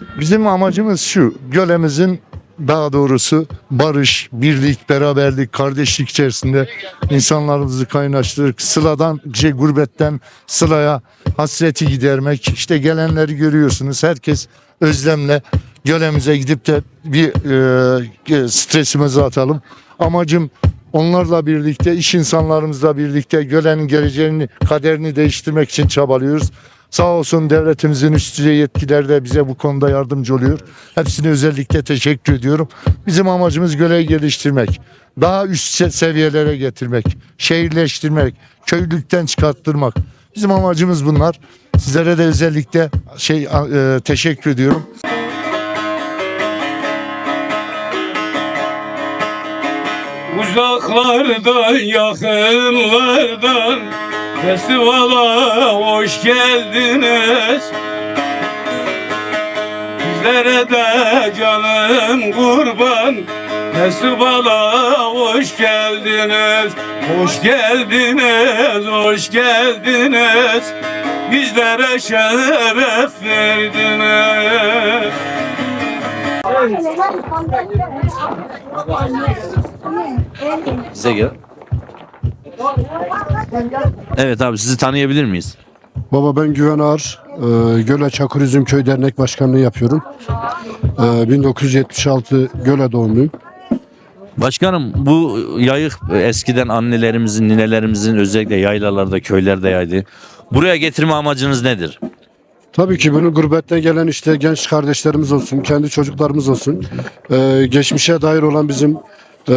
Bizim amacımız şu, gölemizin daha doğrusu barış, birlik, beraberlik, kardeşlik içerisinde insanlarımızı kaynaştırıp sıladan, şey, gurbetten sılaya hasreti gidermek. İşte gelenleri görüyorsunuz. Herkes özlemle gölemize gidip de bir e, stresimizi atalım. Amacım onlarla birlikte, iş insanlarımızla birlikte gölenin geleceğini, kaderini değiştirmek için çabalıyoruz. Sağ olsun devletimizin üst düzey yetkileri de bize bu konuda yardımcı oluyor. Hepsine özellikle teşekkür ediyorum. Bizim amacımız göleyi geliştirmek. Daha üst se- seviyelere getirmek, şehirleştirmek, köylülükten çıkarttırmak. Bizim amacımız bunlar. Sizlere de özellikle şey e, teşekkür ediyorum. Uzaklardan yakınlardan Festivala hoş geldiniz. Bizlere de canım kurban. Festivala hoş geldiniz. Hoş geldiniz, hoş geldiniz. Bizlere şeref verdiniz. Size gel. Evet abi sizi tanıyabilir miyiz? Baba ben Güven Ağar. Ee, Göle Çakır Üzüm Köy Dernek Başkanlığı yapıyorum. Ee, 1976 Göle doğumluyum. Başkanım bu yayık eskiden annelerimizin, ninelerimizin özellikle yaylalarda, köylerde yaydı. Buraya getirme amacınız nedir? Tabii ki bunu gurbetten gelen işte genç kardeşlerimiz olsun, kendi çocuklarımız olsun. Ee, geçmişe dair olan bizim e,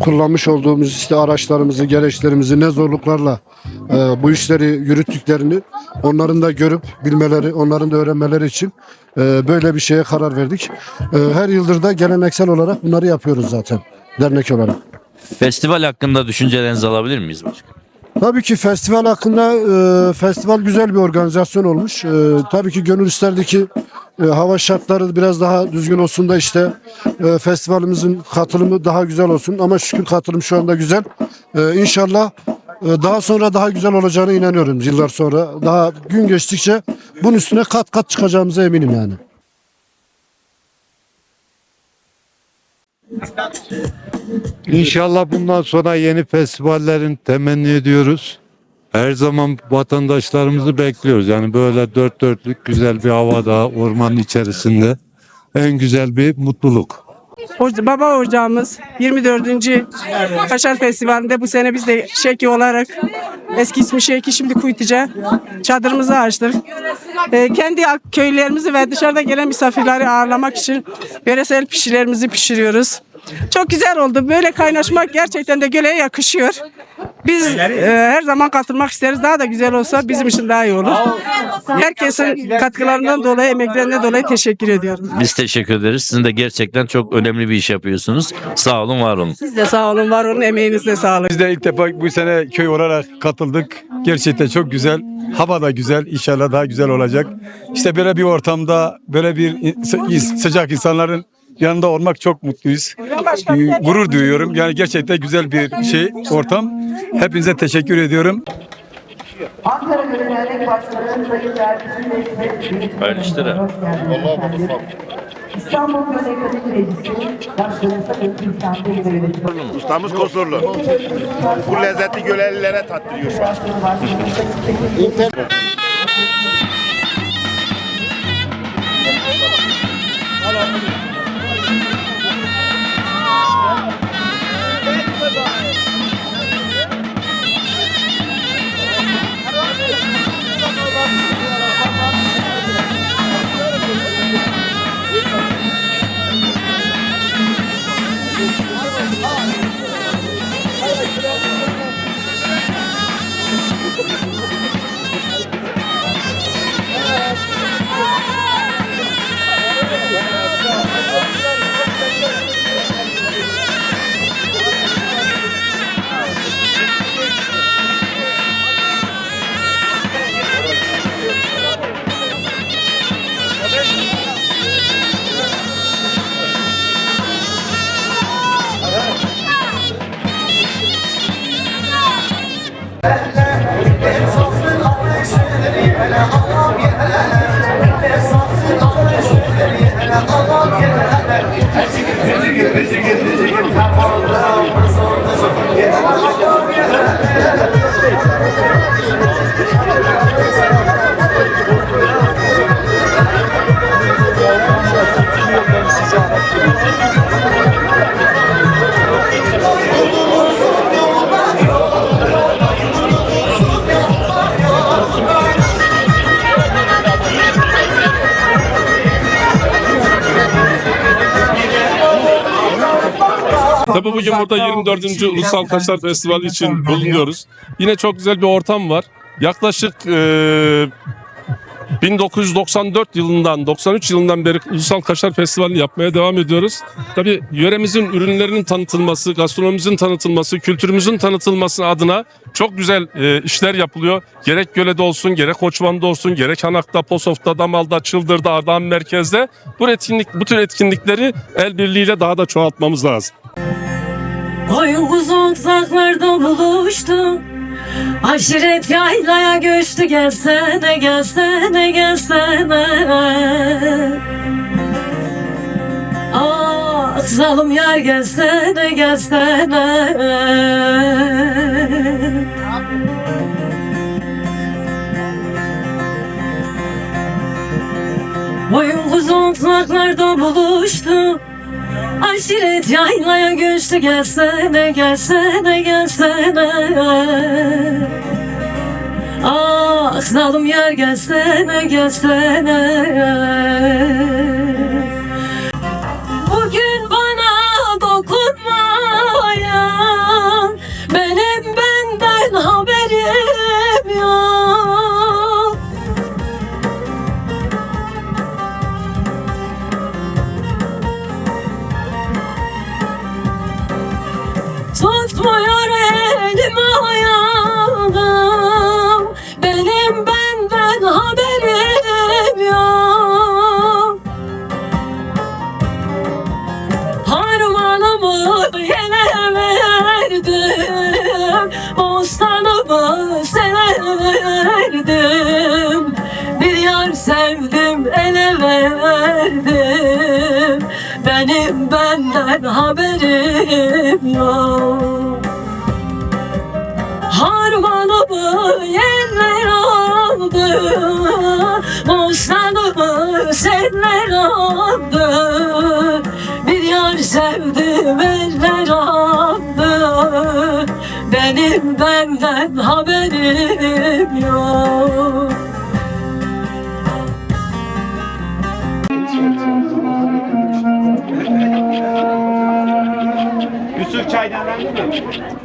kullanmış olduğumuz işte araçlarımızı, gereçlerimizi ne zorluklarla e, bu işleri yürüttüklerini onların da görüp bilmeleri, onların da öğrenmeleri için e, böyle bir şeye karar verdik. E, her yıldır da geleneksel olarak bunları yapıyoruz zaten dernek olarak. Festival hakkında düşüncelerinizi alabilir miyiz başkanım? Tabii ki festival hakkında e, festival güzel bir organizasyon olmuş. E, tabii ki gönül isterdi ki e, hava şartları biraz daha düzgün olsun da işte e, festivalimizin katılımı daha güzel olsun. Ama şükür katılım şu anda güzel. E, inşallah e, daha sonra daha güzel olacağına inanıyorum yıllar sonra. Daha gün geçtikçe bunun üstüne kat kat çıkacağımıza eminim yani. İnşallah bundan sonra yeni festivallerin temenni ediyoruz. Her zaman vatandaşlarımızı bekliyoruz. Yani böyle dört dörtlük güzel bir havada, ormanın içerisinde en güzel bir mutluluk. Baba ocağımız 24. Kaşar Festivali'nde bu sene biz de Şeki olarak eski ismi Şeki şimdi Kuytuca çadırımızı açtık. Ee, kendi köylerimizi ve dışarıda gelen misafirleri ağırlamak için yöresel pişilerimizi pişiriyoruz. Çok güzel oldu. Böyle kaynaşmak gerçekten de göleye yakışıyor. Biz e, her zaman katılmak isteriz. Daha da güzel olsa bizim için daha iyi olur. Herkesin katkılarından dolayı, emeklerinden dolayı teşekkür ediyorum. Biz teşekkür ederiz. Sizin de gerçekten çok önemli bir iş yapıyorsunuz. Sağ olun, var olun. Siz de sağ olun, var olun, emeğinizle sağlık. Biz de ilk defa bu sene köy olarak katıldık. Gerçekten çok güzel. Hava da güzel. İnşallah daha güzel olacak. İşte böyle bir ortamda böyle bir sı- sıcak insanların yanında olmak çok mutluyuz. Ee, gurur duyuyorum. Yani gerçekten güzel bir şey, ortam. Hepinize teşekkür ediyorum. Ankara Gönüllülük Başkanı Sayın Dergisi Meclisi Öyle işte. İstanbul Gönüllülük Ustamız kusurlu. Bu lezzeti gölelilere tattırıyor şu an. Tabii bugün burada 24. Ulusal Kaşar Festivali için bulunuyoruz. Yine çok güzel bir ortam var. Yaklaşık e, 1994 yılından 93 yılından beri Ulusal Kaşar Festivali yapmaya devam ediyoruz. Tabii yöremizin ürünlerinin tanıtılması, gastronomimizin tanıtılması, kültürümüzün tanıtılması adına çok güzel e, işler yapılıyor. Gerek Göle'de olsun, gerek Koçman'da olsun, gerek Hanak'ta, Posof'ta, Damal'da, Çıldır'da, Ardahan Merkez'de bu etkinlik bu tür etkinlikleri el birliğiyle daha da çoğaltmamız lazım. Koyun uzaklarda buluştu. Aşiret yaylaya göçtü. Gelsene gelsene gelsene. Ah zalim yar gelsene gelsene. Boyun uzaklarda buluştu Aşiret yaylaya göçtü gelsene gelsene gelsene. Ah zalim yer gelsene gelsene. Bugün bana Bostanımı senler aldı Bir yar sevdim eller aldı Benim benden haberim yok. Yusuf Çaydan'dan mı?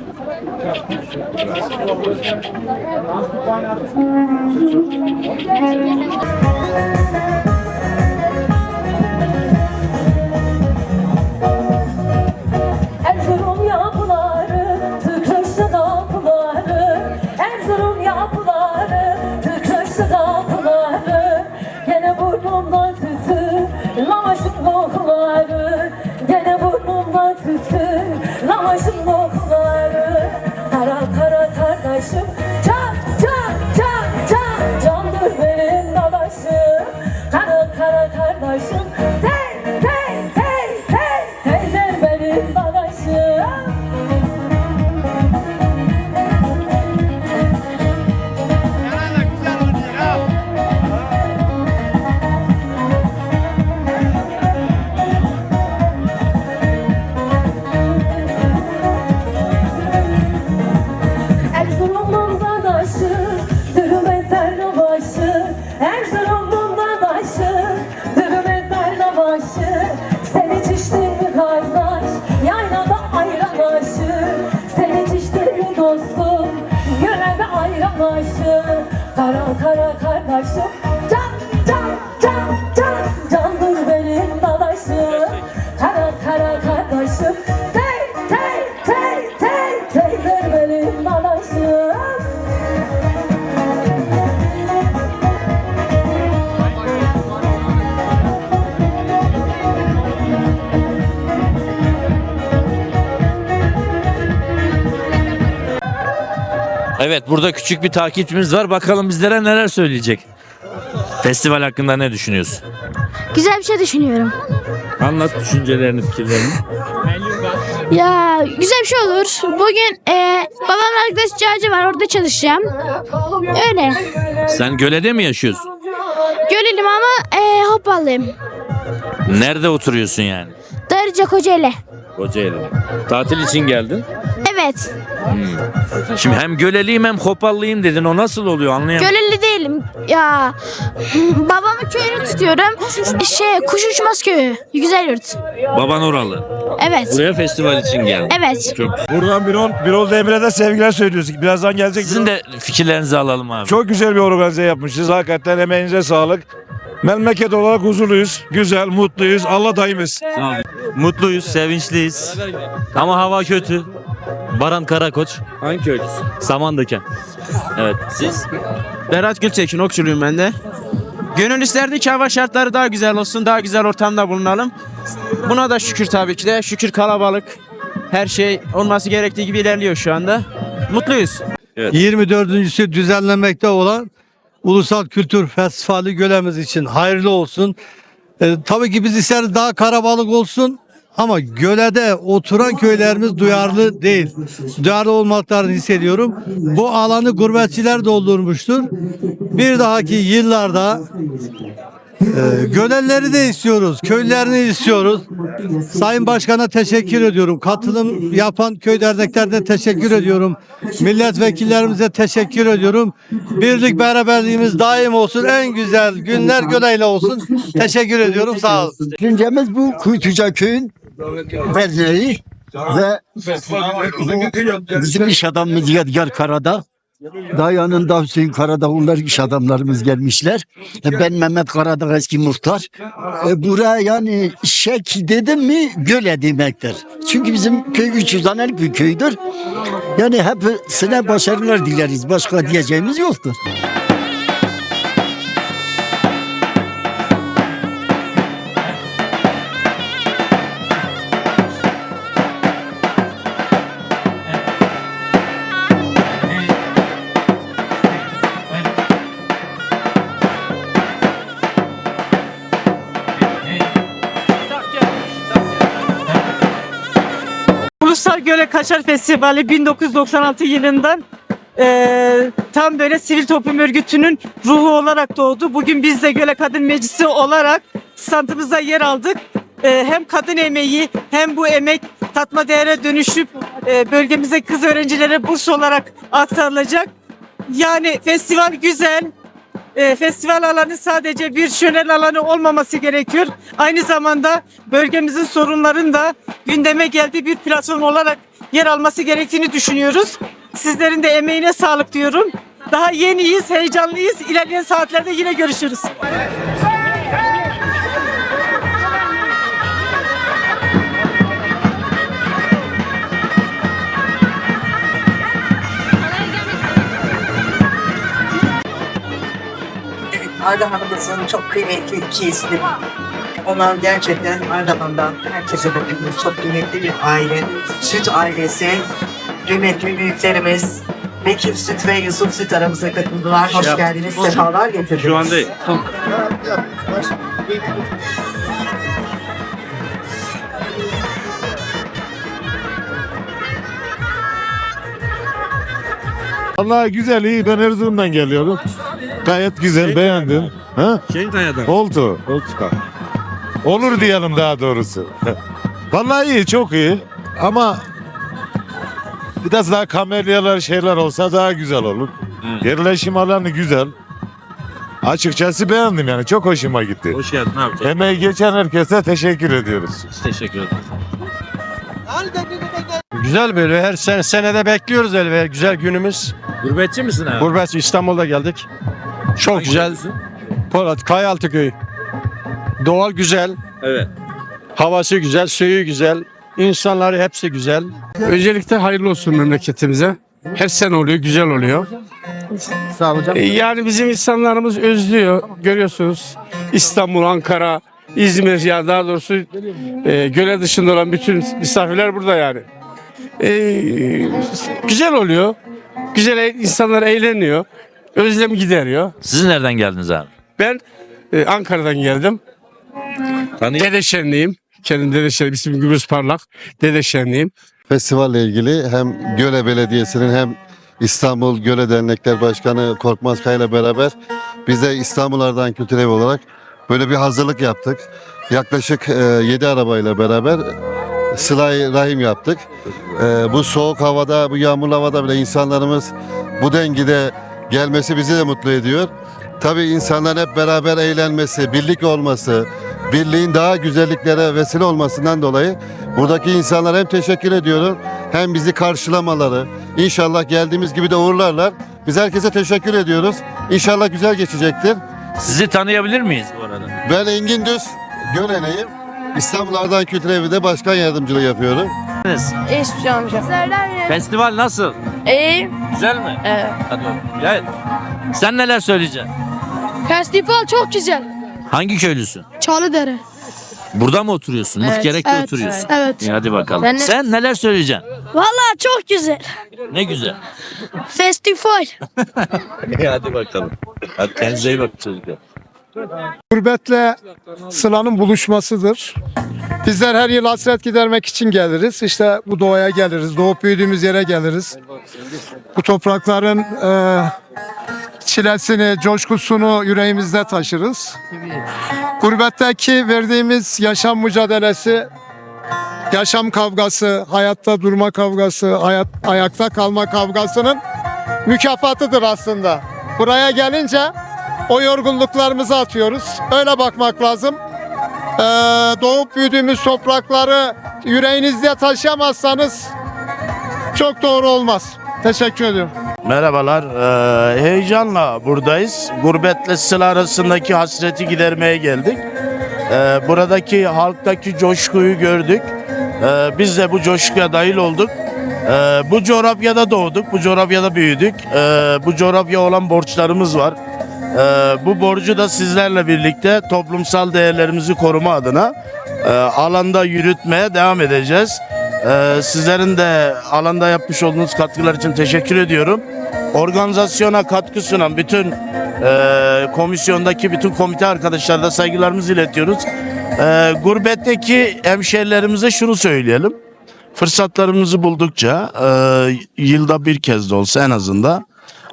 Erzurum yapıları, tıkıştı kapıları. Erzurum yapıları, tıkıştı kapıları. Gene burnumdan tütü, lavaşın kokuları. Gene burnumdan tütü, lavaşın kokuları roxa. Evet burada küçük bir takipçimiz var. Bakalım bizlere neler söyleyecek. Festival hakkında ne düşünüyorsun? Güzel bir şey düşünüyorum. Anlat düşüncelerini, fikirlerini. Ya güzel bir şey olur. Bugün e, babamın arkadaş Cağcı var orada çalışacağım. Öyle. Sen Göle'de mi yaşıyorsun? Görelim ama e, hoppalıyım. Nerede oturuyorsun yani? Darıca Kocaeli. Kocaeli'de. Tatil için geldin. Evet. Şimdi hem Göleliyim hem Hopallıyım dedin. O nasıl oluyor anlayamadım. Göleli değilim. Ya babamın köyünü tutuyorum. Şey kuş uçmaz köyü. Güzel yurt. Baban oralı. Evet. Buraya festival için geldi. Evet. Çok. Buradan Birol, Birol Demir'e de sevgiler söylüyoruz. Birazdan gelecek. Sizin de fikirlerinizi alalım abi. Çok güzel bir organize yapmışız. Hakikaten emeğinize sağlık. Memleket olarak huzurluyuz. Güzel, mutluyuz. Allah daim etsin. Mutluyuz, sevinçliyiz. Ama hava kötü. Baran Karakoç, Hangi köylüsün? Samandöken. Evet. Siz? Berat Gültekin okçuluyum ben de. Gönül isterdi ki hava şartları daha güzel olsun, daha güzel ortamda bulunalım. Buna da şükür tabii ki de. Şükür kalabalık. Her şey olması gerektiği gibi ilerliyor şu anda. Mutluyuz. 24.sü düzenlenmekte olan Ulusal Kültür Festivali Gölemiz için hayırlı olsun. Ee, tabii ki biz isteriz daha karabalık olsun ama gölede oturan köylerimiz duyarlı değil. Duyarlı olmaklarını hissediyorum. Bu alanı gurbetçiler doldurmuştur. Bir dahaki yıllarda e, gölelleri de istiyoruz, köylerini istiyoruz. Sayın Başkan'a teşekkür ediyorum. Katılım yapan köy derneklerine teşekkür ediyorum. Milletvekillerimize teşekkür ediyorum. Birlik beraberliğimiz daim olsun. En güzel günler göleyle olsun. Teşekkür ediyorum. Sağ olun. Düşüncemiz bu Kuytuca köyün derneği ve bu bizim iş adamımız Yadigar Karada. Daha yanında Hüseyin Karadağ onlar iş adamlarımız gelmişler. E, Ben Mehmet Karadağ eski muhtar. E, buraya yani şek dedim mi göle demektir. Çünkü bizim köy 300 hanelik bir köydür. Yani hepsine başarılar dileriz. Başka diyeceğimiz yoktur. Kaçar Festivali 1996 yılından eee, tam böyle sivil toplum örgütünün ruhu olarak doğdu. Bugün biz de Göle Kadın Meclisi olarak standımızda yer aldık. Eee, hem kadın emeği hem bu emek tatma değere dönüşüp eee, bölgemize kız öğrencilere burs olarak aktarılacak. Yani festival güzel. Eee, festival alanı sadece bir şölen alanı olmaması gerekiyor. Aynı zamanda bölgemizin sorunların da gündeme geldiği bir platform olarak yer alması gerektiğini düşünüyoruz. Sizlerin de emeğine sağlık diyorum. Daha yeniyiz, heyecanlıyız. İlerleyen saatlerde yine görüşürüz. Ardahan'ımızın çok kıymetli iki ismi. Onlar gerçekten Ardahan'dan herkese bakıyoruz. Çok kıymetli bir aile. Süt ailesi, kıymetli büyüklerimiz. Bekir Süt ve Yusuf Süt aramıza katıldılar. Hoş geldiniz, sefalar getirdiniz. Şu anda Allah güzel iyi ben Erzurum'dan geliyorum. Gayet güzel beğendim. Ha? Şenkaya'dan. Oldu. Olur diyelim daha doğrusu. Vallahi iyi çok iyi ama biraz daha kamelyalar şeyler olsa daha güzel olur. Yerleşim alanı güzel. Açıkçası beğendim yani çok hoşuma gitti. Hoş geldin abi. Emeği geçen herkese teşekkür ediyoruz. Teşekkür ederim. Güzel böyle her sene senede bekliyoruz elbette güzel günümüz. Gurbetçi misin abi? Gurbet İstanbul'da geldik. Çok güzel. Polat Kayaltı köyü. Doğal güzel, Evet. havası güzel, suyu güzel, insanları hepsi güzel. Öncelikle hayırlı olsun memleketimize. Her sene oluyor, güzel oluyor. Sağ ol hocam. E, Yani bizim insanlarımız özlüyor. Görüyorsunuz İstanbul, Ankara, İzmir ya daha doğrusu e, göle dışında olan bütün misafirler burada yani. E, güzel oluyor. Güzel e- insanlar eğleniyor. Özlem gideriyor. Siz nereden geldiniz abi? Ben e, Ankara'dan geldim. Tanıyor Dedeşenliyim. Kendim Dedeşenliyim. İsmim Gürbüz Parlak. Dedeşenliyim. Festivalle ilgili hem Göle Belediyesi'nin hem İstanbul Göle Dernekler Başkanı Korkmaz Kaya ile beraber biz de İstanbul Kültür Evi olarak böyle bir hazırlık yaptık. Yaklaşık 7 arabayla beraber Sıla-i Rahim yaptık. E, bu soğuk havada, bu yağmurlu havada bile insanlarımız bu dengide gelmesi bizi de mutlu ediyor. tabii insanların hep beraber eğlenmesi, birlik olması, birliğin daha güzelliklere vesile olmasından dolayı buradaki insanlara hem teşekkür ediyorum hem bizi karşılamaları. İnşallah geldiğimiz gibi de uğurlarlar. Biz herkese teşekkür ediyoruz. İnşallah güzel geçecektir. Sizi tanıyabilir miyiz bu arada? Ben Engin Düz, Göleneyim. İstanbul Ardahan Kültür Evi'de başkan yardımcılığı yapıyorum. Hiçbir şey amca. Festival nasıl? İyi. Güzel mi? Evet. Hadi bakalım. Gel. Sen neler söyleyeceksin? Festival çok güzel. Hangi köylüsün? Çalıdere. Burada mı oturuyorsun? Evet, Mutgerek'te evet, oturuyorsun. evet. İyi, hadi bakalım. Ben Sen neler söyleyeceksin? Vallahi çok güzel. Ne güzel. Festival. İyi, hadi bakalım. Hadi kendinize iyi bakın çocuklar. Gurbetle sılanın buluşmasıdır. Bizler her yıl hasret gidermek için geliriz. İşte bu doğaya geliriz. Doğup büyüdüğümüz yere geliriz. Bu toprakların e, çilesini, coşkusunu yüreğimizde taşırız. Gurbetteki verdiğimiz yaşam mücadelesi, yaşam kavgası, hayatta durma kavgası, hayat, ayakta kalma kavgasının mükafatıdır aslında. Buraya gelince o yorgunluklarımızı atıyoruz. Öyle bakmak lazım. Ee, doğup büyüdüğümüz toprakları yüreğinizde taşıyamazsanız çok doğru olmaz. Teşekkür ediyorum. Merhabalar. Ee, heyecanla buradayız. Gurbetle sıla arasındaki hasreti gidermeye geldik. Ee, buradaki halktaki coşkuyu gördük. Ee, biz de bu coşkuya dahil olduk. Ee, bu coğrafyada doğduk, bu coğrafyada büyüdük. Ee, bu coğrafya olan borçlarımız var. Ee, bu borcu da sizlerle birlikte toplumsal değerlerimizi koruma adına e, alanda yürütmeye devam edeceğiz. Ee, sizlerin de alanda yapmış olduğunuz katkılar için teşekkür ediyorum. Organizasyona katkı sunan bütün e, komisyondaki bütün komite arkadaşlara da saygılarımızı iletiyoruz. Ee, gurbetteki hemşehrilerimize şunu söyleyelim. Fırsatlarımızı buldukça e, yılda bir kez de olsa en azından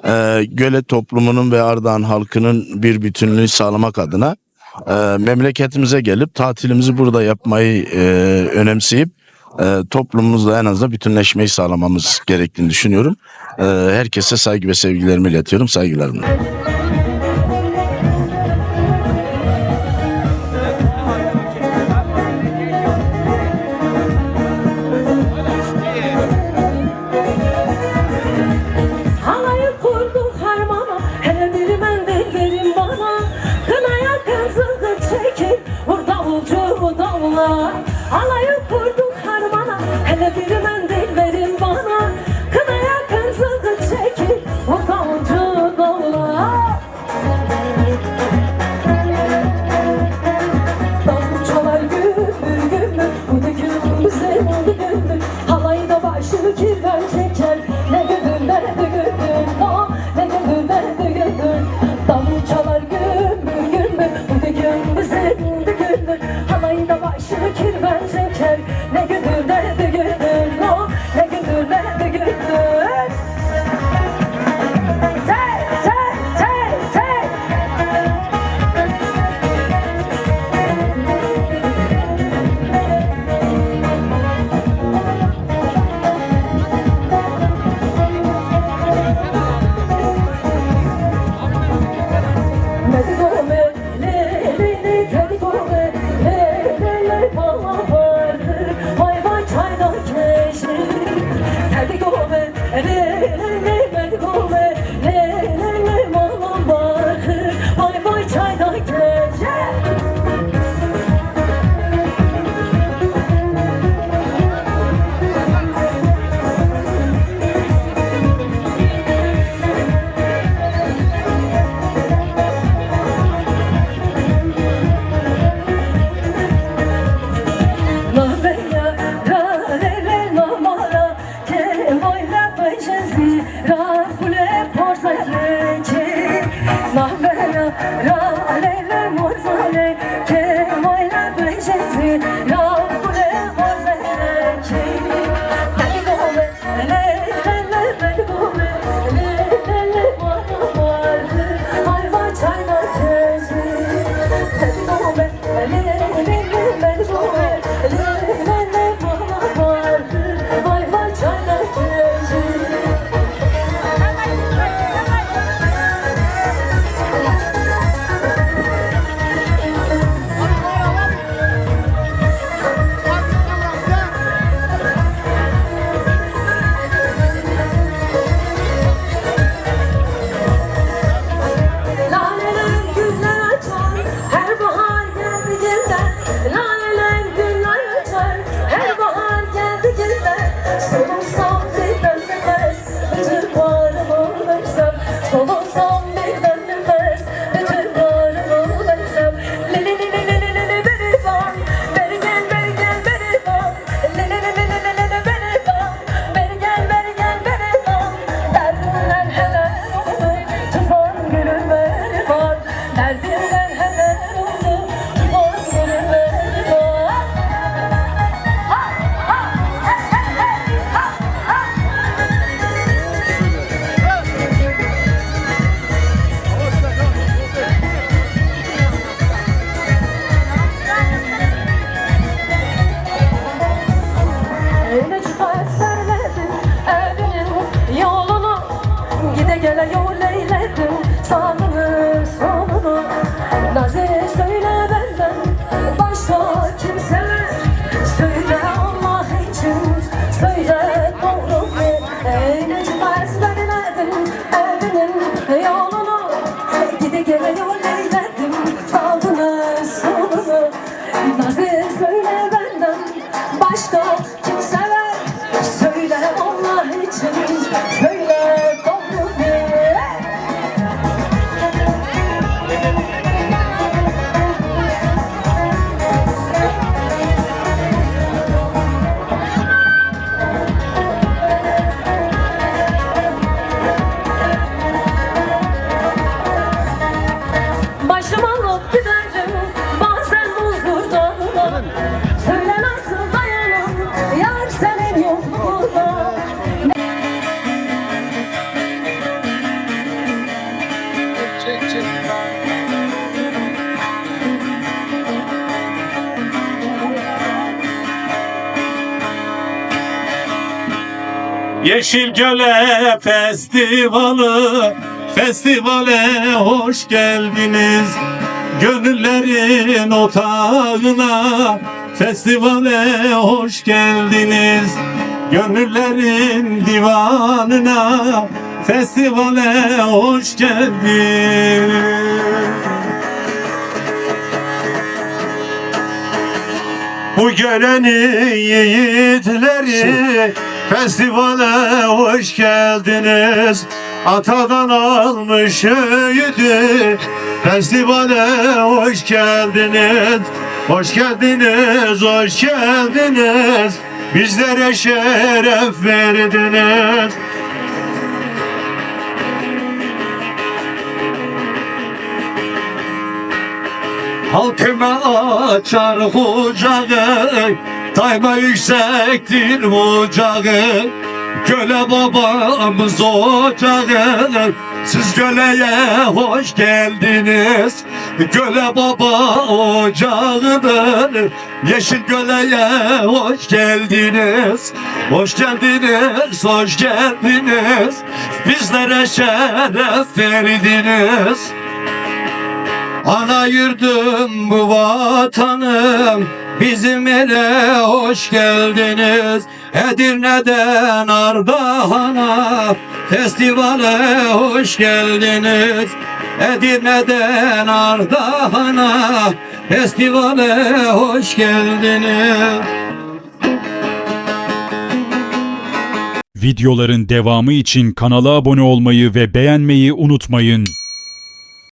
e, Gölet toplumunun ve Ardahan halkının bir bütünlüğü sağlamak adına e, memleketimize gelip tatilimizi burada yapmayı e, önemseyip e, toplumumuzla en azından bütünleşmeyi sağlamamız gerektiğini düşünüyorum. E, herkese saygı ve sevgilerimi iletiyorum. Saygılarımla. Yeşil Göle Festivali Festivale hoş geldiniz. Gönüllerin otağına Festivale hoş geldiniz. Gönüllerin divanına Festivale hoş geldiniz. Bu görenin yiğitleri festivale hoş geldiniz. Atadan almış öğüdü festivale hoş geldiniz. Hoş geldiniz, hoş geldiniz. Bizlere şeref verdiniz. Halkıma açar kucağı Daima yüksektir bucağı Göle babamız ocağı Siz göleye hoş geldiniz. Göle baba ocağıdır Yeşil göleye hoş geldiniz. Hoş geldiniz, hoş geldiniz. Bizlere şeref verdiniz. Ana yurdum bu vatanım Bizim ele hoş geldiniz. Edirne'den Ardahan'a Festivale hoş geldiniz. Edirne'den Ardahan'a Festivale hoş geldiniz. Videoların devamı için kanala abone olmayı ve beğenmeyi unutmayın.